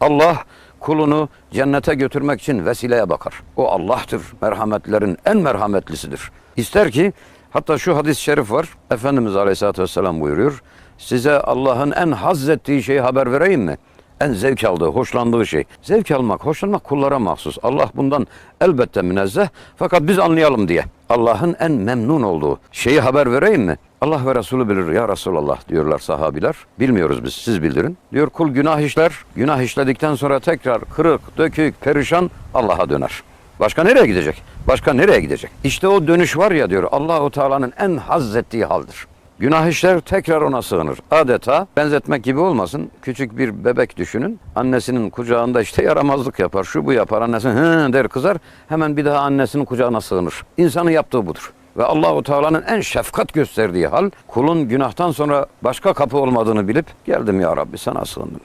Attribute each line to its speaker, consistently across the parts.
Speaker 1: Allah kulunu cennete götürmek için vesileye bakar. O Allah'tır. Merhametlerin en merhametlisidir. İster ki hatta şu hadis-i şerif var. Efendimiz Aleyhisselatü Vesselam buyuruyor. Size Allah'ın en haz ettiği şeyi haber vereyim mi? En zevk aldığı, hoşlandığı şey. Zevk almak, hoşlanmak kullara mahsus. Allah bundan elbette münezzeh. Fakat biz anlayalım diye. Allah'ın en memnun olduğu şeyi haber vereyim mi? Allah ve Resulü bilir ya Resulallah diyorlar sahabiler. Bilmiyoruz biz siz bildirin. Diyor kul günah işler. Günah işledikten sonra tekrar kırık, dökük, perişan Allah'a döner. Başka nereye gidecek? Başka nereye gidecek? İşte o dönüş var ya diyor Allahu Teala'nın en haz ettiği haldir. Günah işler tekrar ona sığınır. Adeta benzetmek gibi olmasın. Küçük bir bebek düşünün. Annesinin kucağında işte yaramazlık yapar. Şu bu yapar. Annesi hı der kızar. Hemen bir daha annesinin kucağına sığınır. İnsanın yaptığı budur. Ve Allahu Teala'nın en şefkat gösterdiği hal kulun günahtan sonra başka kapı olmadığını bilip geldim ya Rabbi sana sığındım.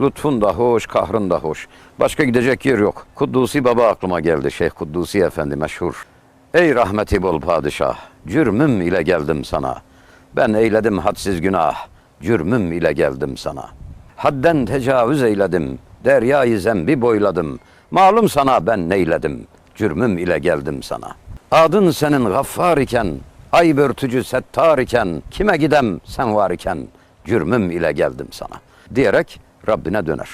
Speaker 1: Lütfun da hoş, kahrın da hoş. Başka gidecek yer yok. Kuddusi Baba aklıma geldi. Şeyh Kuddusi Efendi meşhur. Ey rahmeti bol padişah, cürmüm ile geldim sana. Ben eyledim hadsiz günah, cürmüm ile geldim sana. Hadden tecavüz eyledim, deryayı zembi boyladım. Malum sana ben neyledim, cürmüm ile geldim sana. Adın senin gaffar iken, ay börtücü settar iken, kime gidem sen var iken, cürmüm ile geldim sana. Diyerek Rabbine döner.